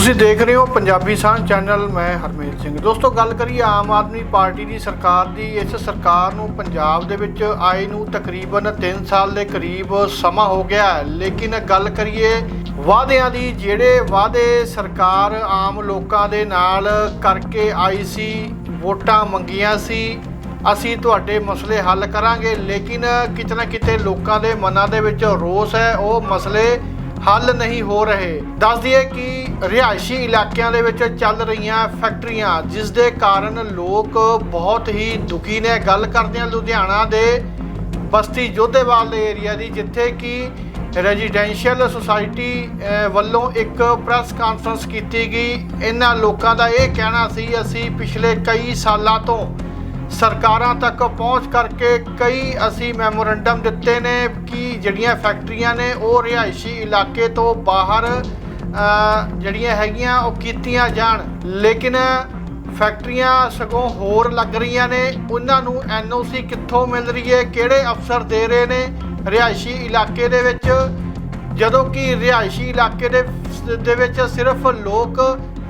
ਤੁਸੀਂ ਦੇਖ ਰਹੇ ਹੋ ਪੰਜਾਬੀ ਸਾਂਝ ਚੈਨਲ, ਮੈਂ ਹਰਮੇਲ ਸਿੰਘ। ਦੋਸਤੋ, ਗੱਲ ਕਰੀਏ ਆਮ ਆਦਮੀ ਪਾਰਟੀ ਦੀ ਸਰਕਾਰ ਦੀ, ਇਸ ਸਰਕਾਰ ਨੂੰ ਪੰਜਾਬ ਦੇ ਵਿੱਚ ਆਏ ਨੂੰ ਤਕਰੀਬਨ 3 ਸਾਲ ਦੇ ਕਰੀਬ ਸਮਾਂ ਹੋ ਗਿਆ ਹੈ। ਲੇਕਿਨ ਗੱਲ ਕਰੀਏ ਵਾਅਦਿਆਂ ਦੀ, ਜਿਹੜੇ ਵਾਅਦੇ ਸਰਕਾਰ ਆਮ ਲੋਕਾਂ ਦੇ ਨਾਲ ਕਰਕੇ ਆਈ ਸੀ, ਵੋਟਾਂ ਮੰਗੀਆਂ ਸੀ, ਅਸੀਂ ਤੁਹਾਡੇ ਮਸਲੇ ਹੱਲ ਕਰਾਂਗੇ। ਲੇਕਿਨ ਕਿਤੇ ਨਾ ਕਿਤੇ ਲੋਕਾਂ ਦੇ ਮਨਾਂ ਦੇ ਵਿੱਚ ਰੋਸ ਹੈ। ਉਹ ਮਸਲੇ ਹੱਲ ਨਹੀਂ ਹੋ ਰਹੇ। ਦੱਸ ਦਈਏ ਕਿ ਰਿਹਾਇਸ਼ੀ ਇਲਾਕਿਆਂ ਦੇ ਵਿੱਚ ਚੱਲ ਰਹੀਆਂ ਫੈਕਟਰੀਆਂ, ਜਿਸ ਦੇ ਕਾਰਨ ਲੋਕ ਬਹੁਤ ਹੀ ਦੁਖੀ ਨੇ। ਗੱਲ ਕਰਦੇ ਹਾਂ ਲੁਧਿਆਣਾ ਦੇ ਬਸਤੀ ਜੋਧੇਵਾਲ ਦੇ ਏਰੀਆ ਦੀ, ਜਿੱਥੇ ਕਿ ਰੈਜ਼ੀਡੈਂਸ਼ੀਅਲ ਸੁਸਾਇਟੀ ਵੱਲੋਂ ਇੱਕ ਪ੍ਰੈਸ ਕਾਨਫਰੰਸ ਕੀਤੀ ਗਈ। ਇਹਨਾਂ ਲੋਕਾਂ ਦਾ ਇਹ ਕਹਿਣਾ ਸੀ, ਅਸੀਂ ਪਿਛਲੇ ਕਈ ਸਾਲਾਂ ਤੋਂ ਸਰਕਾਰਾਂ ਤੱਕ ਪਹੁੰਚ ਕਰਕੇ ਕਈ ਅਸੀਂ ਮੈਮੋਰੰਡਮ ਦਿੱਤੇ ਨੇ ਕਿ ਜਿਹੜੀਆਂ ਫੈਕਟਰੀਆਂ ਨੇ ਉਹ ਰਿਹਾਇਸ਼ੀ ਇਲਾਕੇ ਤੋਂ ਬਾਹਰ ਜਿਹੜੀਆਂ ਹੈਗੀਆਂ ਉਹ ਕੀਤੀਆਂ ਜਾਣ। ਲੇਕਿਨ ਫੈਕਟਰੀਆਂ ਸਗੋਂ ਹੋਰ ਲੱਗ ਰਹੀਆਂ ਨੇ। ਉਹਨਾਂ ਨੂੰ ਐਨਓਸੀ ਕਿੱਥੋਂ ਮਿਲ ਰਹੀ ਹੈ? ਕਿਹੜੇ ਅਫਸਰ ਦੇ ਰਹੇ ਨੇ ਰਿਹਾਇਸ਼ੀ ਇਲਾਕੇ ਦੇ ਵਿੱਚ? ਜਦੋਂ ਕਿ ਰਿਹਾਇਸ਼ੀ ਇਲਾਕੇ ਦੇ ਦੇ ਵਿੱਚ ਸਿਰਫ ਲੋਕ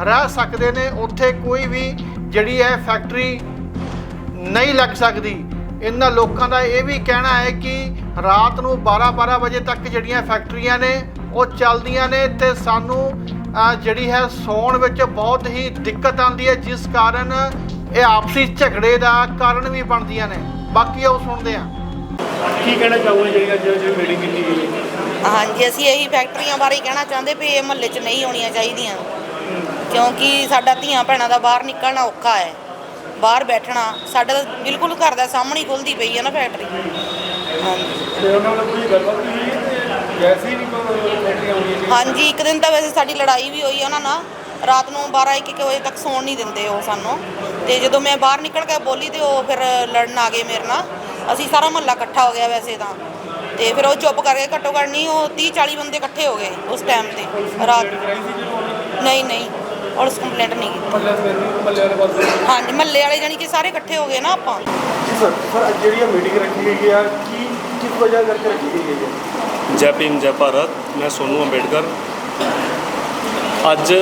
ਰਹਿ ਸਕਦੇ ਨੇ। ਉੱਥੇ ਕੋਈ ਵੀ ਜਿਹੜੀ ਹੈ ਫੈਕਟਰੀ ਨਹੀਂ ਲੱਗ ਸਕਦੀ। ਇਹਨਾਂ ਲੋਕਾਂ ਦਾ ਇਹ ਵੀ ਕਹਿਣਾ ਹੈ ਕਿ ਰਾਤ ਨੂੰ 12-12 ਵਜੇ ਤੱਕ ਜਿਹੜੀਆਂ ਫੈਕਟਰੀਆਂ ਨੇ ਉਹ ਚੱਲਦੀਆਂ ਨੇ ਤੇ ਸਾਨੂੰ ਜਿਹੜੀ ਹੈ ਸੌਣ ਵਿੱਚ ਬਹੁਤ ਹੀ ਦਿੱਕਤ ਆਉਂਦੀ ਹੈ ਜਿਸ ਕਾਰਨ ਇਹ ਆਪਸੀ ਝਗੜੇ ਦਾ ਕਾਰਨ ਵੀ ਬਣਦੀਆਂ ਨੇ। ਬਾਕੀ ਉਹ ਸੁਣਦੇ ਹਾਂ। ਕੀ ਕਹਿਣਾ ਚਾਹੋਗੇ ਜਿਹੜੀ ਅੱਜ ਜਿਹੜੀ ਮੀਟਿੰਗ ਕੀਤੀ ਗਈ ਹੈ? ਹਾਂਜੀ ਅਸੀਂ ਇਹੀ ਫੈਕਟਰੀਆਂ ਬਾਰੇ ਕਹਿਣਾ ਚਾਹੁੰਦੇ ਵੀ ਇਹ ਮਹੱਲੇ 'ਚ ਨਹੀਂ ਹੋਣੀਆਂ ਚਾਹੀਦੀਆਂ। ਕਿਉਂਕਿ ਸਾਡਾ ਧੀਆਂ ਭੈਣਾਂ ਦਾ ਬਾਹਰ ਨਿਕਲਣਾ ਔਖਾ ਹੈ। ਬਾਹਰ ਬੈਠਣਾ ਸਾਡਾ ਤਾਂ ਬਿਲਕੁਲ ਘਰ ਦਾ ਸਾਹਮਣੇ ਹੀ ਖੁੱਲਦੀ ਪਈ ਹੈ ਨਾ ਫੈਕਟਰੀ ਹਾਂਜੀ ਤੇ ਉਹਨਾਂ ਕੋਈ ਗੱਲਬਾਤ ਨਹੀਂ ਕੋਈ ਹਾਂਜੀ ਇੱਕ ਦਿਨ ਤਾਂ ਵੈਸੇ ਸਾਡੀ ਲੜਾਈ ਵੀ ਹੋਈ ਉਹਨਾਂ ਨਾਲ। ਰਾਤ ਨੂੰ 12 1 ਵਜੇ ਤੱਕ ਸੌਣ ਨਹੀਂ ਦਿੰਦੇ ਉਹ ਸਾਨੂੰ। ਤੇ ਜਦੋਂ ਮੈਂ ਬਾਹਰ ਨਿਕਲ ਕੇ ਬੋਲੀ ਤੇ ਉਹ ਫਿਰ ਲੜਨ ਆ ਗਏ ਮੇਰੇ ਨਾਲ। ਅਸੀਂ ਸਾਰਾ ਮਹੱਲਾ ਇਕੱਠਾ ਹੋ ਗਿਆ ਵੈਸੇ ਤਾਂ। ਤੇ ਫਿਰ ਉਹ ਚੁੱਪ ਕਰਕੇ ਘੱਟੋ ਘੱਟ ਨਹੀਂ ਉਹ 30 40 ਬੰਦੇ ਇਕੱਠੇ ਹੋ ਗਏ ਉਸ ਟਾਈਮ ਤੇ। ਰਾਤ ਨਹੀਂ ਨਹੀਂ। ਪੁਲਿਸ ਕੰਪਲੇਂਟ ਨਹੀਂ ਕੀਤੀ। ਮੱਲੇ ਦੇ ਮੱਲੇ ਵਾਲੇ ਪਾਸੇ ਹਾਂਜੀ ਮਹੱਲੇ ਵਾਲੇ ਜਾਨੀ ਕਿ ਸਾਰੇ ਇਕੱਠੇ ਹੋ ਗਏ ਨਾ ਆਪਾਂ। ਜੀ ਸਰ ਸਰ ਅੱਜ ਜਿਹੜੀ ਮੀਟਿੰਗ ਰੱਖੀ ਗਈ ਹੈ ਕੀ ਕਿਸ ਵਜ੍ਹਾ ਕਰਕੇ ਰੱਖੀ ਗਈ ਹੈ ਜੈ? ਭੀਮ ਜੈ ਭਾਰਤ ਮੈਂ ਸੋਨੂ ਅੰਬੇਡਕਰ। ਅੱਜ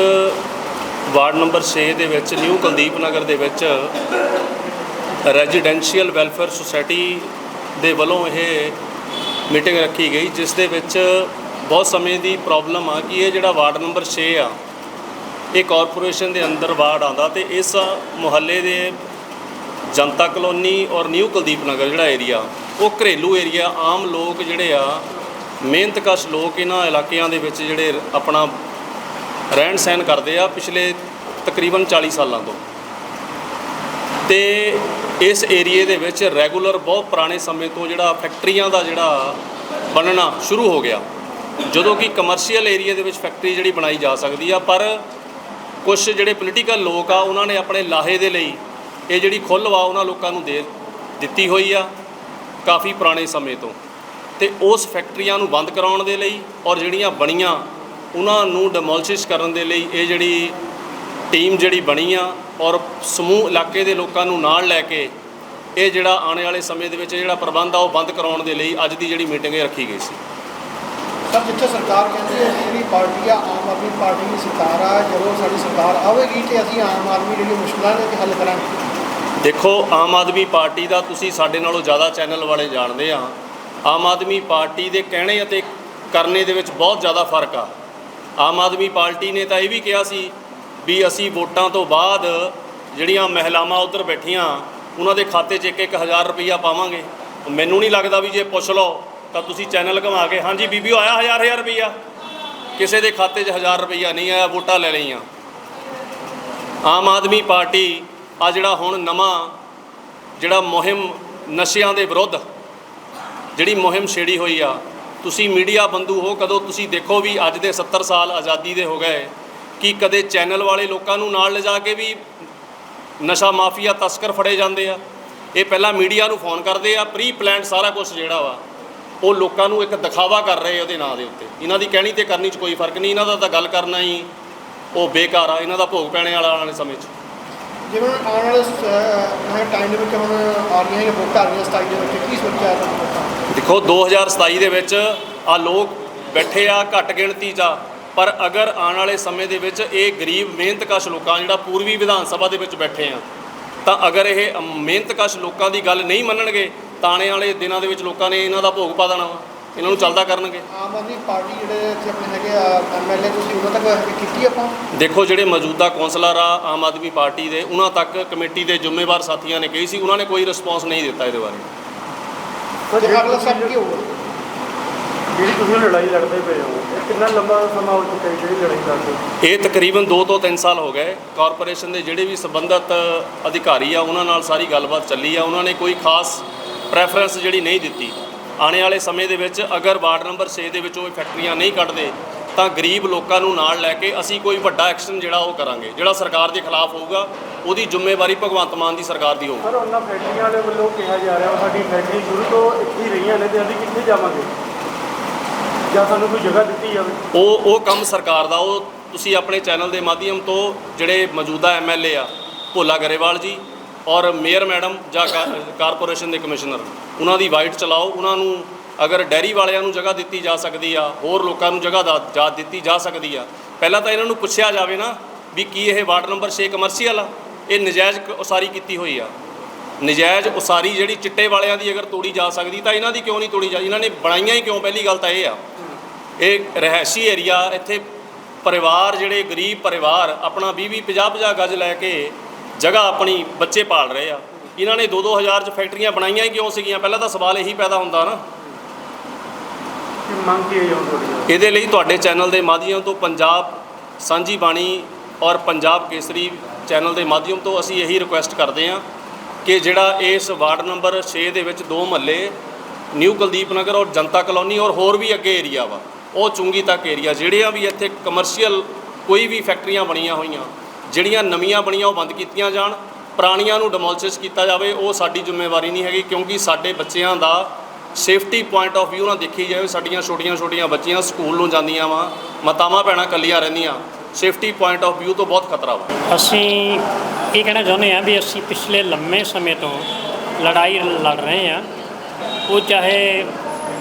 ਵਾਰਡ ਨੰਬਰ 6 ਦੇ ਵਿੱਚ ਨਿਊ ਕੁਲਦੀਪ ਨਗਰ ਦੇ ਵਿੱਚ ਰੈਜ਼ੀਡੈਂਸ਼ੀਅਲ ਵੈਲਫੇਅਰ ਸੁਸਾਇਟੀ ਦੇ ਵੱਲੋਂ ਇਹ ਮੀਟਿੰਗ ਰੱਖੀ ਗਈ ਜਿਸ ਦੇ ਵਿੱਚ ਬਹੁਤ ਸਮੇਂ ਦੀ ਪ੍ਰੋਬਲਮ ਆ ਕਿ ਇਹ ਜਿਹੜਾ ਵਾਰਡ ਨੰਬਰ 6 ਆ ਇਹ ਕਾਰਪੋਰੇਸ਼ਨ ਦੇ ਅੰਦਰ ਵਾਰਡ ਆਉਂਦਾ ਤੇ ਇਸ ਮੁਹੱਲੇ ਦੇ ਜਨਤਾ ਕਲੋਨੀ ਔਰ ਨਿਊ ਕੁਲਦੀਪ ਨਗਰ ਜਿਹੜਾ ਏਰੀਆ, ਉਹ ਘਰੇਲੂ ਏਰੀਆ। ਆਮ ਲੋਕ ਜਿਹੜੇ ਆ, ਮਿਹਨਤਕਸ਼ ਲੋਕ ਇਹਨਾਂ ਇਲਾਕਿਆਂ ਦੇ ਵਿੱਚ ਜਿਹੜੇ ਆਪਣਾ ਰਹਿਣ ਸਹਿਣ ਕਰਦੇ ਆ ਪਿਛਲੇ ਤਕਰੀਬਨ 40 ਸਾਲਾਂ ਤੋਂ। ਤੇ ਇਸ ਏਰੀਏ ਦੇ ਵਿੱਚ ਰੈਗੂਲਰ ਬਹੁਤ ਪੁਰਾਣੇ ਸਮੇਂ ਤੋਂ ਜਿਹੜਾ ਫੈਕਟਰੀਆਂ ਦਾ ਜਿਹੜਾ ਬਣਨਾ ਸ਼ੁਰੂ ਹੋ ਗਿਆ। ਜਦੋਂ ਕਿ ਕਮਰਸ਼ੀਅਲ ਏਰੀਆ ਦੇ ਵਿੱਚ ਫੈਕਟਰੀ ਜਿਹੜੀ ਬਣਾਈ ਜਾ ਸਕਦੀ ਆ, ਪਰ ਕੁਝ ਜਿਹੜੇ ਪੋਲੀਟੀਕਲ ਲੋਕ ਆ, ਉਹਨਾਂ ਨੇ ਆਪਣੇ ਲਾਹੇ ਦੇ ਲਈ ਇਹ ਜਿਹੜੀ ਖੁੱਲ੍ਹ ਵਾ, ਉਹਨਾਂ ਲੋਕਾਂ ਨੂੰ ਦੇ ਦਿੱਤੀ ਹੋਈ ਆ ਕਾਫੀ ਪੁਰਾਣੇ ਸਮੇਂ ਤੋਂ। ਤੇ ਉਸ ਫੈਕਟਰੀਆਂ ਨੂੰ ਬੰਦ ਕਰਾਉਣ ਦੇ ਲਈ ਔਰ ਜਿਹੜੀਆਂ ਬਣੀਆਂ, ਉਹਨਾਂ ਨੂੰ ਡਿਮੋਲਿਸ਼ ਕਰਨ ਦੇ ਲਈ ਇਹ ਜਿਹੜੀ ਟੀਮ ਜਿਹੜੀ ਬਣੀ ਆ ਔਰ ਸਮੂਹ ਇਲਾਕੇ ਦੇ ਲੋਕਾਂ ਨੂੰ ਨਾਲ ਲੈ ਕੇ ਇਹ ਜਿਹੜਾ ਆਉਣ ਵਾਲੇ ਸਮੇਂ ਦੇ ਵਿੱਚ ਜਿਹੜਾ ਪ੍ਰਬੰਧ ਆ, ਉਹ ਬੰਦ ਕਰਾਉਣ ਦੇ ਲਈ ਅੱਜ ਦੀ ਜਿਹੜੀ ਮੀਟਿੰਗ ਇਹ ਰੱਖੀ ਗਈ ਸੀ। ਸਰ ਜਿੱਥੇ ਸਰਕਾਰ ਕਹਿੰਦੀ ਹੈ ਜਿਹੜੀ ਪਾਰਟੀ ਆ, ਆਮ ਆਦਮੀ ਪਾਰਟੀ ਦੀ ਸਰਕਾਰ ਆ, ਜਦੋਂ ਸਾਡੀ ਸਰਕਾਰ ਆਵੇਗੀ ਤੇ ਅਸੀਂ ਆਮ ਆਦਮੀ ਜਿਹੜੀ ਮੁਸ਼ਕਲਾਂ ਨੇ ਹੱਲ ਕਰਾਂਗੇ। ਦੇਖੋ, ਆਮ ਆਦਮੀ ਪਾਰਟੀ ਦਾ ਤੁਸੀਂ ਸਾਡੇ ਨਾਲੋਂ ਜ਼ਿਆਦਾ ਚੈਨਲ ਵਾਲੇ ਜਾਣਦੇ ਆ। ਆਮ ਆਦਮੀ ਪਾਰਟੀ ਦੇ ਕਹਿਣੇ ਅਤੇ ਕਰਨੇ ਦੇ ਵਿੱਚ ਬਹੁਤ ਜ਼ਿਆਦਾ ਫ਼ਰਕ ਆ। ਆਮ ਆਦਮੀ ਪਾਰਟੀ ਨੇ ਤਾਂ ਇਹ ਵੀ ਕਿਹਾ ਸੀ ਵੀ ਅਸੀਂ ਵੋਟਾਂ ਤੋਂ ਬਾਅਦ ਜਿਹੜੀਆਂ ਮਹਿਲਾਵਾਂ ਉੱਧਰ ਬੈਠੀਆਂ, ਉਹਨਾਂ ਦੇ ਖਾਤੇ 'ਚ ਇੱਕ ਇੱਕ ਹਜ਼ਾਰ ਰੁਪਈਆ ਪਾਵਾਂਗੇ। ਮੈਨੂੰ ਨਹੀਂ ਲੱਗਦਾ ਵੀ ਜੇ ਪੁੱਛ ਲਓ ਤਾਂ ਤੁਸੀਂ ਚੈਨਲ ਘੁਮਾ ਕੇ, ਹਾਂਜੀ ਬੀਬੀਓ ਆਇਆ ਹਜ਼ਾਰ ਹਜ਼ਾਰ ਰੁਪਈਆ। ਕਿਸੇ ਦੇ ਖਾਤੇ 'ਚ ਹਜ਼ਾਰ ਰੁਪਈਆ ਨਹੀਂ ਆਇਆ, ਵੋਟਾਂ ਲੈ ਲਈਆਂ। ਆਮ ਆਦਮੀ ਪਾਰਟੀ ਆ ਜਿਹੜਾ ਹੁਣ ਨਵਾਂ, ਜਿਹੜਾ ਮੁਹਿੰਮ ਨਸ਼ਿਆਂ ਦੇ ਵਿਰੁੱਧ, ਜਿਹੜੀ ਮੁਹਿੰਮ ਛੇੜੀ ਹੋਈ ਆ, ਤੁਸੀਂ ਮੀਡੀਆ ਬੰਦੂ ਹੋ, ਕਦੋਂ ਤੁਸੀਂ ਦੇਖੋ ਵੀ ਅੱਜ ਦੇ 70 ਸਾਲ ਆਜ਼ਾਦੀ ਦੇ ਹੋ ਗਏ, ਕਿ ਕਦੇ ਚੈਨਲ ਵਾਲੇ ਲੋਕਾਂ ਨੂੰ ਨਾਲ ਲਿਜਾ ਕੇ ਵੀ ਨਸ਼ਾ ਮਾਫੀਆ ਤਸਕਰ ਫੜੇ ਜਾਂਦੇ ਆ? ਇਹ ਪਹਿਲਾਂ ਮੀਡੀਆ ਨੂੰ ਫੋਨ ਕਰਦੇ ਆ ਪ੍ਰੀ ਪਲਾਨਡ ਸਾਰਾ ਕੁਝ ਜਿਹੜਾ ਵਾ। ਉਹ ਲੋਕਾਂ ਨੂੰ ਇੱਕ ਦਿਖਾਵਾ ਕਰ ਰਹੇ ਉਹਦੇ ਨਾਂ ਦੇ ਉੱਤੇ। ਇਹਨਾਂ ਦੀ ਕਹਿਣੀ ਤੇ ਕਰਨੀ 'ਚ ਕੋਈ ਫ਼ਰਕ ਨਹੀਂ ਇਹਨਾਂ ਦਾ ਤਾਂ ਗੱਲ ਕਰਨਾ ਹੀ ਉਹ ਬੇਕਾਰ ਆ ਇਹਨਾਂ ਦਾ ਭੋਗ ਪੈਣੇ ਵਾਲਾ ਆਉਣ ਵਾਲੇ ਸਮੇਂ 'ਚ। ਜਿਵੇਂ ਆਉਣ ਵਾਲੇ ਟਾਈਮ ਦੇ ਵਿੱਚ ਹੁਣ ਆ ਰਹੀਆਂ ਇਹ ਵੋਟਾਂ ਆ ਰਹੀਆਂ 27 ਦੇ ਵਿੱਚ ਕੀ ਸੋਚਿਆ ਤੁਹਾਨੂੰ ਦੇਖੋ 2027 ਦੇ ਵਿੱਚ ਆ ਲੋਕ ਬੈਠੇ ਆ ਘੱਟ ਗਿਣਤੀ 'ਚ ਆ ਪਰ ਅਗਰ ਆਉਣ ਵਾਲੇ ਸਮੇਂ ਦੇ ਵਿੱਚ ਇਹ ਗਰੀਬ ਮਿਹਨਤਕਸ਼ ਲੋਕਾਂ ਜਿਹੜਾ ਪੂਰਬੀ ਵਿਧਾਨ ਸਭਾ ਦੇ ਵਿੱਚ ਬੈਠੇ ਆ ਤਾਂ ਅਗਰ ਇਹ ਅਮ, ਮਿਹਨਤਕਸ਼ ਲੋਕਾਂ ਦੀ ਗੱਲ ਨਹੀਂ ਮੰਨਣਗੇ ਤਾਂ ਆਉਣ ਵਾਲੇ ਦਿਨਾਂ ਦੇ ਵਿੱਚ ਲੋਕਾਂ ਨੇ ਇਹਨਾਂ ਦਾ ਭੋਗ ਪਾ ਦੇਣਾ ਵਾ। ਇਹਨਾਂ ਨੂੰ ਚੱਲਦਾ ਕਰਨਗੇ। ਆਮ ਆਦਮੀ ਪਾਰਟੀ ਜਿਹੜੇ ਇੱਥੇ ਆਪਣੇ ਹੈਗੇ ਆ ਐਮਐਲਏ ਤੁਸੀਂ ਉਹਨਾਂ ਤੱਕ ਕੀਤੀ ਆਪਾਂ? ਦੇਖੋ ਜਿਹੜੇ ਮੌਜੂਦਾ ਕੌਂਸਲਰ ਆ ਆਮ ਆਦਮੀ ਪਾਰਟੀ ਦੇ ਉਹਨਾਂ ਤੱਕ ਕਮੇਟੀ ਦੇ ਜ਼ਿੰਮੇਵਾਰ ਸਾਥੀਆਂ ਨੇ ਕਹੀ ਸੀ ਉਹਨਾਂ ਨੇ ਕੋਈ ਰਿਸਪੌਂਸ ਨਹੀਂ ਦਿੱਤਾ ਇਹਦੇ ਬਾਰੇ। ਤੇ ਅਗਲਾ ਸਟੈਪ ਕੀ ਹੋਊਗਾ? ਜਿਹੜੀ ਤੁਸੀਂ ਲੜਾਈ ਲੜਦੇ ਪਏ ਹੋ ਇਹ ਕਿੰਨਾ ਲੰਬਾ ਸਮਾਂ ਹੋ ਚੁੱਕਾ ਹੈ ਜਿਹੜੀ ਲੜਾਈ ਲੜਦੇ ਹੋ? ਇਹ ਤਕਰੀਬਨ 2 ਤੋਂ 3 ਸਾਲ ਹੋ ਗਏ। ਕਾਰਪੋਰੇਸ਼ਨ ਦੇ ਜਿਹੜੇ ਵੀ ਸੰਬੰਧਤ ਅਧਿਕਾਰੀ ਆ ਉਹਨਾਂ ਨਾਲ ਸਾਰੀ ਗੱਲਬਾਤ ਚੱਲੀ ਆ। ਉਹਨਾਂ ਨੇ ਕੋਈ ਖਾਸ ਪ੍ਰੈਫਰੈਂਸ ਜਿਹੜੀ ਨਹੀਂ ਦਿੱਤੀ। ਆਉਣ ਵਾਲੇ ਸਮੇਂ ਦੇ ਵਿੱਚ ਅਗਰ ਵਾਰਡ ਨੰਬਰ 6 ਦੇ ਵਿੱਚ ਉਹ ਫੈਕਟਰੀਆਂ ਨਹੀਂ ਕੱਢਦੇ ਤਾਂ ਗਰੀਬ ਲੋਕਾਂ ਨੂੰ ਨਾਲ ਲੈ ਕੇ ਅਸੀਂ ਕੋਈ ਵੱਡਾ ਐਕਸ਼ਨ ਜਿਹੜਾ ਉਹ ਕਰਾਂਗੇ। ਜਿਹੜਾ ਸਰਕਾਰ ਦੇ ਖਿਲਾਫ ਹੋਊਗਾ ਉਹਦੀ ਜ਼ਿੰਮੇਵਾਰੀ ਭਗਵੰਤ ਮਾਨ ਦੀ ਸਰਕਾਰ ਦੀ ਹੋਊਗੀ। ਸਰ ਉਹਨਾਂ ਫੈਕਟਰੀਆਂ ਵਾਲੇ ਵੱਲੋਂ ਕਿਹਾ ਜਾ ਰਿਹਾ ਸਾਡੀ ਫੈਕਟਰੀ ਸ਼ੁਰੂ ਤੋਂ ਇੱਥੇ ਰਹੀਆਂ ਨੇ ਤੇ ਅਸੀਂ ਕਿੱਥੇ ਜਾਵਾਂਗੇ? ਜਾਂ ਸਾਨੂੰ ਕੋਈ ਜਗ੍ਹਾ ਦਿੱਤੀ ਜਾਵੇ? ਉਹ ਉਹ ਕੰਮ ਸਰਕਾਰ ਦਾ ਉਹ ਤੁਸੀਂ ਆਪਣੇ ਚੈਨਲ ਦੇ ਮਾਧਿਅਮ ਤੋਂ ਜਿਹੜੇ ਮੌਜੂਦਾ ਐਮਐਲਏ ਆ ਭੋਲਾ ਗਰੇਵਾਲ ਜੀ ਔਰ ਮੇਅਰ ਮੈਡਮ ਜਾਂ ਕਾਰਪੋਰੇਸ਼ਨ ਦੇ ਕਮਿਸ਼ਨਰ, ਉਹਨਾਂ ਦੀ ਵਾਈਟ ਚਲਾਓ, ਉਹਨਾਂ ਨੂੰ ਅਗਰ ਡੈਰੀ ਵਾਲਿਆਂ ਨੂੰ ਜਗ੍ਹਾ ਦਿੱਤੀ ਜਾ ਸਕਦੀ ਆ, ਹੋਰ ਲੋਕਾਂ ਨੂੰ ਜਗ੍ਹਾ ਦਾ ਦਿੱਤੀ ਜਾ ਸਕਦੀ ਆ, ਪਹਿਲਾਂ ਤਾਂ ਇਹਨਾਂ ਨੂੰ ਪੁੱਛਿਆ ਜਾਵੇ ਨਾ ਵੀ ਕੀ ਇਹ ਵਾਰਡ ਨੰਬਰ 6 ਕਮਰਸ਼ੀਅਲ ਆ? ਇਹ ਨਜਾਇਜ਼ ਉਸਾਰੀ ਕੀਤੀ ਹੋਈ ਆ। ਨਜਾਇਜ਼ ਉਸਾਰੀ ਜਿਹੜੀ ਚਿੱਟੇ ਵਾਲਿਆਂ ਦੀ ਅਗਰ ਤੋੜੀ ਜਾ ਸਕਦੀ ਤਾਂ ਇਹਨਾਂ ਦੀ ਕਿਉਂ ਨਹੀਂ ਤੋੜੀ ਜਾ, ਇਹਨਾਂ ਨੇ ਬਣਾਈਆਂ ਹੀ ਕਿਉਂ? ਪਹਿਲੀ ਗੱਲ ਤਾਂ ਇਹ ਆ। ਇਹ ਰਹਿਸ਼ੀ ਏਰੀਆ, ਇੱਥੇ ਪਰਿਵਾਰ ਜਿਹੜੇ ਗਰੀਬ ਪਰਿਵਾਰ, ਆਪਣਾ 20 20 50 50 ਗਜ ਲੈ ਕੇ ਜਗ੍ਹਾ ਆਪਣੀ ਬੱਚੇ ਪਾਲ ਰਹੇ ਆ। ਇਹਨਾਂ ਨੇ 2 2000 ਚ ਫੈਕਟਰੀਆਂ ਬਣਾਈਆਂ ਹੀ ਕਿਉਂ ਸੀਗੀਆਂ? ਪਹਿਲਾਂ ਤਾਂ ਸਵਾਲ ਇਹੀ ਪੈਦਾ ਹੁੰਦਾ ਨਾ। ਕਿ ਮੰਗ ਕੀ ਹੈ ਜੀ ਹੁਣ ਤੁਹਾਡੀ? ਇਹਦੇ ਲਈ ਤੁਹਾਡੇ ਚੈਨਲ ਦੇ ਮਾਧਿਅਮ ਤੋਂ ਪੰਜਾਬ ਸਾਂਝੀ ਬਾਣੀ ਔਰ ਪੰਜਾਬ ਕੇਸਰੀ ਚੈਨਲ ਦੇ ਮਾਧਿਅਮ ਤੋਂ ਅਸੀਂ ਇਹੀ ਰਿਕੁਐਸਟ ਕਰਦੇ ਹਾਂ ਕਿ ਜਿਹੜਾ ਇਸ ਵਾਰਡ ਨੰਬਰ 6 ਦੇ ਵਿੱਚ ਦੋ ਮਹੱਲੇ ਨਿਊ ਕੁਲਦੀਪ ਨਗਰ ਔਰ ਜਨਤਾ ਕਲੋਨੀ ਔਰ ਹੋਰ ਵੀ ਅੱਗੇ ਏਰੀਆ ਵਾ ਉਹ ਚੁੰਗੀ ਤੱਕ ਏਰੀਆ ਜਿਹੜੀਆਂ ਵੀ ਇੱਥੇ ਕਮਰਸ਼ੀਅਲ ਕੋਈ ਵੀ ਫੈਕਟਰੀਆਂ ਬਣੀਆਂ ਹੋਈਆਂ ਜਿਹੜੀਆਂ ਨਵੀਆਂ ਬਣੀਆਂ ਉਹ ਬੰਦ ਕੀਤੀਆਂ ਜਾਣ, ਪੁਰਾਣੀਆਂ ਨੂੰ ਡਿਮੋਲਿਸ਼ ਕੀਤਾ ਜਾਵੇ, ਉਹ ਸਾਡੀ ਜ਼ਿੰਮੇਵਾਰੀ ਨਹੀਂ ਹੈਗੀ, ਕਿਉਂਕਿ ਸਾਡੇ ਬੱਚਿਆਂ ਦਾ ਸੇਫਟੀ ਪੁਆਇੰਟ ਆਫ View ਨਾਲ ਦੇਖੀ ਜਾਵੇ ਸਾਡੀਆਂ ਛੋਟੀਆਂ ਛੋਟੀਆਂ ਬੱਚੀਆਂ ਸਕੂਲ ਨੂੰ ਜਾਂਦੀਆਂ ਵਾ, ਮਾਤਾਵਾਂ ਭੈਣਾਂ ਕੱਲੀਆਂ ਰਹਿੰਦੀਆਂ ਸੇਫਟੀ ਪੁਆਇੰਟ ਆਫ View ਤੋਂ ਬਹੁਤ ਖਤਰਾ ਵਾ। ਅਸੀਂ ਇਹ ਕਹਿਣਾ ਚਾਹੁੰਦੇ ਹਾਂ ਵੀ ਅਸੀਂ ਪਿਛਲੇ ਲੰਮੇ ਸਮੇਂ ਤੋਂ ਲੜਾਈ ਲੜ ਰਹੇ ਹਾਂ। ਉਹ ਚਾਹੇ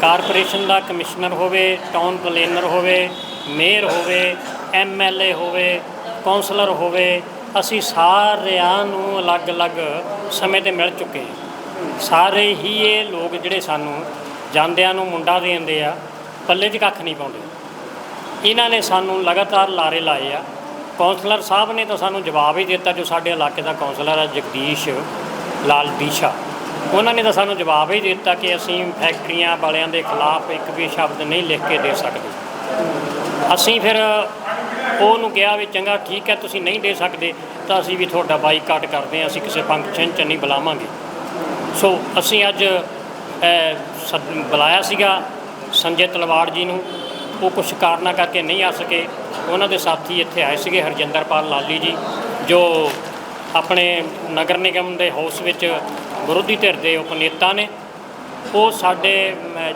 ਕਾਰਪੋਰੇਸ਼ਨ ਦਾ ਕਮਿਸ਼ਨਰ ਹੋਵੇ ਟਾਊਨ ਪਲੈਨਰ ਹੋਵੇ ਮੇਅਰ ਹੋਵੇ ਐਮਐਲਏ ਹੋਵੇ ਕੌਂਸਲਰ ਹੋਵੇ, ਅਸੀਂ ਸਾਰਿਆਂ ਨੂੰ ਅਲੱਗ-ਅਲੱਗ ਸਮੇਂ ਤੇ ਮਿਲ ਚੁੱਕੇ ਹਾਂ। ਸਾਰੇ ਹੀ ਇਹ ਲੋਕ ਜਿਹੜੇ ਸਾਨੂੰ ਜਾਂਦਿਆਂ ਨੂੰ ਮੁੰਡਾ ਦੇ ਦਿੰਦੇ ਆ, ਪੱਲੇ 'ਚ ਕੱਖ ਨਹੀਂ ਪਾਉਂਦੇ। ਇਹਨਾਂ ਨੇ ਸਾਨੂੰ ਲਗਾਤਾਰ ਲਾਰੇ ਲਾਏ ਆ। ਕੌਂਸਲਰ ਸਾਹਿਬ ਨੇ ਤਾਂ ਸਾਨੂੰ ਜਵਾਬ ਹੀ ਦਿੱਤਾ, ਜੋ ਸਾਡੇ ਇਲਾਕੇ ਦਾ ਕੌਂਸਲਰ ਹੈ ਜਗਦੀਸ਼ ਲਾਲ ਦੀਸ਼ਾ। ਉਹਨਾਂ ਨੇ ਤਾਂ ਸਾਨੂੰ ਜਵਾਬ ਹੀ ਦਿੱਤਾ ਕਿ ਅਸੀਂ ਫੈਕਟਰੀਆਂ ਵਾਲਿਆਂ ਦੇ ਖਿਲਾਫ ਇੱਕ ਵੀ ਸ਼ਬਦ ਨਹੀਂ ਲਿਖ ਕੇ ਦੇ ਸਕਦੇ। ਅਸੀਂ ਫਿਰ ਉਹਨੂੰ ਕਿਹਾ ਵੀ ਚੰਗਾ ਠੀਕ ਹੈ ਤੁਸੀਂ ਨਹੀਂ ਦੇ ਸਕਦੇ ਤਾਂ ਅਸੀਂ ਵੀ ਤੁਹਾਡਾ ਬਾਈਕਾਟ ਕਰਦੇ ਹਾਂ ਅਸੀਂ ਕਿਸੇ ਫੰਕਸ਼ਨ 'ਚ ਨਹੀਂ ਬੁਲਾਵਾਂਗੇ। ਸੋ ਅਸੀਂ ਅੱਜ ਅ, ਬੁਲਾਇਆ ਸੀਗਾ ਸੰਜੇ ਤਲਵਾੜ ਜੀ ਨੂੰ। ਉਹ ਕੁਝ ਕਾਰਨਾਂ ਕਰਕੇ ਨਹੀਂ ਆ ਸਕੇ। ਉਹਨਾਂ ਦੇ ਸਾਥੀ ਇੱਥੇ ਆਏ ਸੀਗੇ ਹਰਜਿੰਦਰਪਾਲ ਲਾਲੀ ਜੀ ਜੋ ਆਪਣੇ ਨਗਰ ਨਿਗਮ ਦੇ ਹਾਊਸ ਵਿੱਚ ਵਿਰੋਧੀ ਧਿਰ ਦੇ ਉਪਨੇਤਾ ਨੇ। ਉਹ ਸਾਡੇ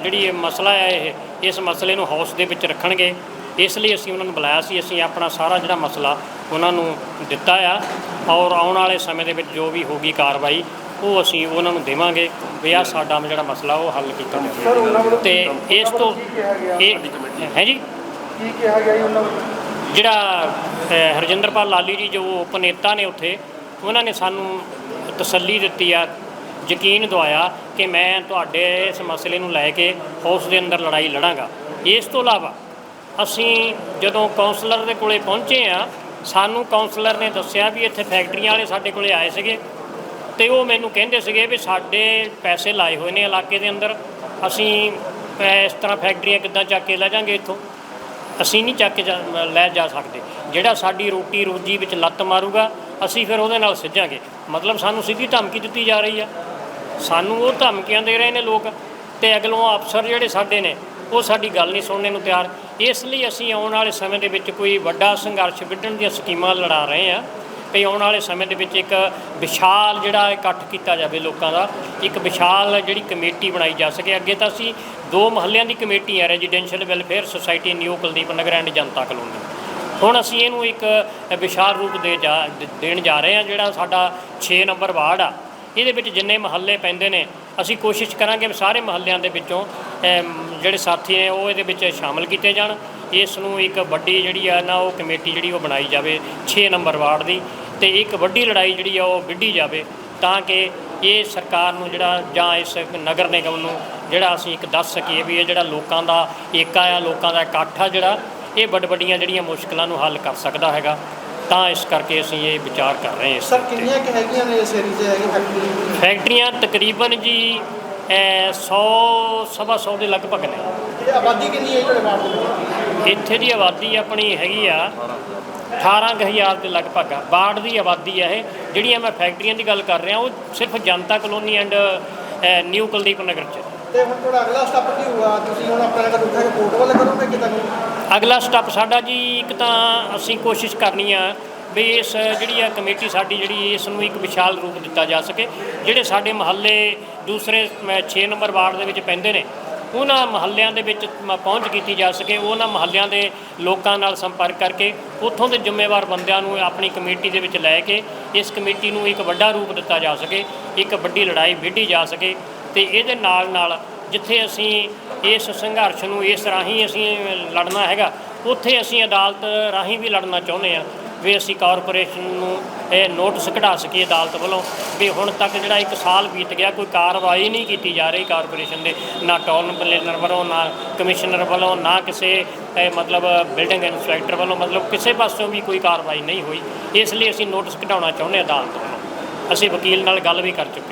ਜਿਹੜੀ ਇਹ ਮਸਲਾ ਹੈ ਇਹ ਇਸ ਮਸਲੇ ਨੂੰ ਹਾਊਸ ਦੇ ਵਿੱਚ ਰੱਖਣਗੇ। ਇਸ ਲਈ ਅਸੀਂ ਉਹਨਾਂ ਨੂੰ ਬੁਲਾਇਆ ਸੀ ਅਸੀਂ ਆਪਣਾ ਸਾਰਾ ਜਿਹੜਾ ਮਸਲਾ ਉਹਨਾਂ ਨੂੰ ਦਿੱਤਾ ਆ ਔਰ ਆਉਣ ਵਾਲੇ ਸਮੇਂ ਦੇ ਵਿੱਚ ਜੋ ਵੀ ਹੋਗੀ ਕਾਰਵਾਈ ਉਹ ਅਸੀਂ ਉਹਨਾਂ ਨੂੰ ਦੇਵਾਂਗੇ ਵੀ ਆ ਸਾਡਾ ਜਿਹੜਾ ਮਸਲਾ ਉਹ ਹੱਲ ਕੀਤਾ ਜਾਵੇ। ਤੇ ਇਸ ਤੋਂ ਇਹ ਹੈ ਜੀ? ਕੀ ਕਿਹਾ ਗਿਆ ਜੀ ਉਹਨਾਂ ਜਿਹੜਾ ਹਰਜਿੰਦਰਪਾਲ ਲਾਲੀ ਜੀ ਜੋ ਉਪਨੇਤਾ ਨੇ ਉੱਥੇ ਉਹਨਾਂ ਨੇ ਸਾਨੂੰ ਤਸੱਲੀ ਦਿੱਤੀ ਆ ਯਕੀਨ ਦਵਾਇਆ ਕਿ ਮੈਂ ਤੁਹਾਡੇ ਇਸ ਮਸਲੇ ਨੂੰ ਲੈ ਕੇ ਹਾਊਸ ਦੇ ਅੰਦਰ ਲੜਾਈ ਲੜਾਂਗਾ। ਇਸ ਤੋਂ ਇਲਾਵਾ ਅਸੀਂ ਜਦੋਂ ਕਾਉਂਸਲਰ ਦੇ ਕੋਲੇ ਪਹੁੰਚੇ ਆ, ਸਾਨੂੰ ਕਾਉਂਸਲਰ ਨੇ ਦੱਸਿਆ ਵੀ ਇੱਥੇ ਫੈਕਟਰੀਆਂ ਵਾਲੇ ਸਾਡੇ ਕੋਲੇ ਆਏ ਸੀਗੇ ਤੇ ਉਹ ਮੈਨੂੰ ਕਹਿੰਦੇ ਸੀਗੇ ਵੀ ਸਾਡੇ ਪੈਸੇ ਲਾਏ ਹੋਏ ਨੇ ਇਲਾਕੇ ਦੇ ਅੰਦਰ। ਅਸੀਂ ਇਸ ਤਰ੍ਹਾਂ ਫੈਕਟਰੀਆਂ ਕਿੱਦਾਂ ਚੱਕ ਕੇ ਲੈ ਜਾਾਂਗੇ ਇੱਥੋਂ? ਅਸੀਂ ਨਹੀਂ ਚੱਕ ਕੇ ਜਾ- ਲੈ ਜਾ ਸਕਦੇ। ਜਿਹੜਾ ਸਾਡੀ ਰੋਟੀ ਰੋਜੀ ਵਿੱਚ ਲੱਤ ਮਾਰੂਗਾ, ਅਸੀਂ ਫਿਰ ਉਹਦੇ ਨਾਲ ਸਿੱਝਾਂਗੇ ਮਤਲਬ ਸਾਨੂੰ ਸਿੱਧੀ ਧਮਕੀ ਦਿੱਤੀ ਜਾ ਰਹੀ ਆ। ਸਾਨੂੰ ਉਹ ਧਮਕੀਆਂ ਦੇ ਰਹੇ ਨੇ ਲੋਕ ਤੇ ਅਗਲੋਂ ਅਫਸਰ ਜਿਹੜੇ ਸਾਡੇ ਨੇ ਉਹ ਸਾਡੀ ਗੱਲ ਨਹੀਂ ਸੁਣਨੇ ਨੂੰ ਤਿਆਰ। ਇਸ ਲਈ ਅਸੀਂ ਆਉਣ ਵਾਲੇ ਸਮੇਂ ਦੇ ਵਿੱਚ ਕੋਈ ਵੱਡਾ ਸੰਘਰਸ਼ ਵਿੱਢਣ ਦੀਆਂ ਸਕੀਮਾਂ ਲੜਾ ਰਹੇ ਹਾਂ। ਵੀ ਆਉਣ ਵਾਲੇ ਸਮੇਂ ਦੇ ਵਿੱਚ ਇੱਕ ਵਿਸ਼ਾਲ ਜਿਹੜਾ ਇਕੱਠ ਕੀਤਾ ਜਾਵੇ ਲੋਕਾਂ ਦਾ, ਇੱਕ ਵਿਸ਼ਾਲ ਜਿਹੜੀ ਕਮੇਟੀ ਬਣਾਈ ਜਾ ਸਕੇ। ਅੱਗੇ ਤਾਂ ਅਸੀਂ ਦੋ ਮਹੱਲਿਆਂ ਦੀ ਕਮੇਟੀ ਹੈ, residential welfare society new Kuldeep Nagar and Janta colony. ਹੁਣ ਅਸੀਂ ਇਹਨੂੰ ਇੱਕ ਵਿਸ਼ਾਲ ਰੂਪ ਦੇ ਜਾ, ਦੇਣ ਜਾ ਰਹੇ ਹਾਂ, ਜਿਹੜਾ ਸਾਡਾ 6 ਨੰਬਰ ਵਾਰਡ ਆ। ਇਹਦੇ ਵਿੱਚ ਜਿੰਨੇ ਮਹੱਲੇ ਪੈਂਦੇ ਨੇ ਅਸੀਂ ਕੋਸ਼ਿਸ਼ ਕਰਾਂਗੇ ਵੀ ਸਾਰੇ ਮਹੱਲਿਆਂ ਦੇ ਵਿੱਚੋਂ ਜਿਹੜੇ ਸਾਥੀ ਨੇ ਉਹ ਇਹਦੇ ਵਿੱਚ ਸ਼ਾਮਲ ਕੀਤੇ ਜਾਣ। ਇਸ ਨੂੰ ਇੱਕ ਵੱਡੀ ਜਿਹੜੀ ਆ ਨਾ, ਉਹ ਕਮੇਟੀ ਜਿਹੜੀ ਉਹ ਬਣਾਈ ਜਾਵੇ 6 ਨੰਬਰ ਵਾਰਡ ਦੀ। ਤੇ ਇੱਕ ਵੱਡੀ ਲੜਾਈ ਜਿਹੜੀ ਆ, ਉਹ ਵਿੱਢੀ ਜਾਵੇ ਤਾਂ ਕਿ ਇਹ ਸਰਕਾਰ ਨੂੰ ਜਿਹੜਾ, ਜਾਂ ਇਸ ਨਗਰ ਨਿਗਮ ਨੂੰ ਜਿਹੜਾ ਅਸੀਂ ਇੱਕ ਦੱਸ ਸਕੀਏ ਵੀ ਇਹ ਜਿਹੜਾ ਲੋਕਾਂ ਦਾ ਏਕਾ ਆ, ਲੋਕਾਂ ਦਾ ਇਕੱਠ ਆ ਜਿਹੜਾ, ਇਹ ਵੱਡ ਵੱਡੀਆਂ ਜਿਹੜੀਆਂ ਮੁਸ਼ਕਲਾਂ ਨੂੰ ਹੱਲ ਕਰ ਸਕਦਾ ਹੈਗਾ। ਤਾਂ ਇਸ ਕਰਕੇ ਅਸੀਂ ਇਹ ਵਿਚਾਰ ਕਰ ਰਹੇ ਹਾਂ। ਸਰ। ਕਿੰਨੀਆਂ ਕਿ ਹੈਗੀਆਂ ਨੇ ਇਸ ਏਰੀਏ 'ਚ ਹੈਗੀ ਫੈਕਟਰੀ ਫੈਕਟਰੀਆਂ ਤਕਰੀਬਨ ਜੀ 100 ਸਵਾ 100 ਦੇ ਲਗਭਗ ਨੇ। ਇਹ ਆਬਾਦੀ ਕਿੰਨੀ ਹੈ ਜਿਹੜੇ ਵਾਰਡ ਦੇ ਵਿੱਚ? ਇੱਥੇ ਦੀ ਆਬਾਦੀ ਆਪਣੀ ਹੈਗੀ ਆ 18000 ਦੇ ਲਗਭਗ ਆ। ਬਾੜ ਦੀ ਆਬਾਦੀ ਆ ਇਹ। ਜਿਹੜੀਆਂ ਮੈਂ ਫੈਕਟਰੀਆਂ ਦੀ ਗੱਲ ਕਰ ਰਿਹਾ ਉਹ ਸਿਰਫ Janta colony and new Kuldeep Nagar ਚ। ਤੇ ਹੁਣ ਤੁਹਾਡਾ ਅਗਲਾ ਸਟੈਪ ਕੀ ਹੋਊਗਾ? ਤੁਸੀਂ ਹੁਣ ਆਪਣਾ ਨਗਰ ਉੱਠਾ ਕੇ ਕੋਰਟ ਵੱਲ ਕਰੋਗੇ ਕਿਦਾਂ ਅਗਲਾ ਸਟੈਪ ਸਾਡਾ ਜੀ, ਇੱਕ ਤਾਂ ਅਸੀਂ ਕੋਸ਼ਿਸ਼ ਕਰਨੀ ਆ ਵੀ ਇਸ ਜਿਹੜੀ ਆ ਕਮੇਟੀ ਸਾਡੀ ਜਿਹੜੀ ਇਸ ਨੂੰ ਇੱਕ ਵਿਸ਼ਾਲ ਰੂਪ ਦਿੱਤਾ ਜਾ ਸਕੇ, ਜਿਹੜੇ ਸਾਡੇ ਮਹੱਲੇ ਦੂਸਰੇ 6 ਨੰਬਰ ਵਾਰਡ ਦੇ ਵਿੱਚ ਪੈਂਦੇ ਨੇ, ਉਹਨਾਂ ਮਹੱਲਿਆਂ ਦੇ ਵਿੱਚ ਪਹੁੰਚ ਕੀਤੀ ਜਾ ਸਕੇ, ਉਹਨਾਂ ਮਹੱਲਿਆਂ ਦੇ ਲੋਕਾਂ ਨਾਲ ਸੰਪਰਕ ਕਰਕੇ, ਉੱਥੋਂ ਦੇ ਜ਼ਿੰਮੇਵਾਰ ਬੰਦਿਆਂ ਨੂੰ ਆਪਣੀ ਕਮੇਟੀ ਦੇ ਵਿੱਚ ਲੈ ਕੇ, ਇਸ ਕਮੇਟੀ ਨੂੰ ਇੱਕ ਵੱਡਾ ਰੂਪ ਦਿੱਤਾ ਜਾ ਸਕੇ, ਇੱਕ ਵੱਡੀ ਲੜਾਈ ਵਿੱਢੀ ਜਾ ਸਕੇ, ਤੇ ਇਹਦੇ ਨਾਲ ਨਾਲ ਜਿੱਥੇ ਅਸੀਂ ਇਸ ਸੰਘਰਸ਼ ਨੂੰ ਇਸ ਰਾਹੀਂ ਅਸੀਂ ਲੜਨਾ ਹੈਗਾ, ਉੱਥੇ ਅਸੀਂ ਅਦਾਲਤ ਰਾਹੀਂ ਵੀ ਲੜਨਾ ਚਾਹੁੰਦੇ ਹਾਂ ਵੀ ਅਸੀਂ ਕਾਰਪੋਰੇਸ਼ਨ ਨੂੰ ਇਹ ਨੋਟਿਸ ਕਢਾ ਸਕੀਏ ਅਦਾਲਤ ਵੱਲੋਂ ਵੀ ਹੁਣ ਤੱਕ ਜਿਹੜਾ ਇੱਕ ਸਾਲ ਬੀਤ ਗਿਆ, ਕੋਈ ਕਾਰਵਾਈ ਨਹੀਂ ਕੀਤੀ ਜਾ ਰਹੀ ਕਾਰਪੋਰੇਸ਼ਨ ਦੇ, ਨਾ ਟਾਊਨ ਪਲੈਨਰ ਵੱਲੋਂ, ਨਾ ਕਮਿਸ਼ਨਰ ਵੱਲੋਂ, ਨਾ ਕਿਸੇ ਮਤਲਬ ਬਿਲਡਿੰਗ ਇਨਸਪੈਕਟਰ ਵੱਲੋਂ, ਮਤਲਬ ਕਿਸੇ ਪਾਸੋਂ ਵੀ ਕੋਈ ਕਾਰਵਾਈ ਨਹੀਂ ਹੋਈ। ਇਸ ਲਈ ਅਸੀਂ ਨੋਟਿਸ ਕਢਾਉਣਾ ਚਾਹੁੰਦੇ ਅਦਾਲਤ ਵੱਲੋਂ। ਅਸੀਂ ਵਕੀਲ ਨਾਲ ਗੱਲ ਵੀ ਕਰ ਚੁੱਕੇ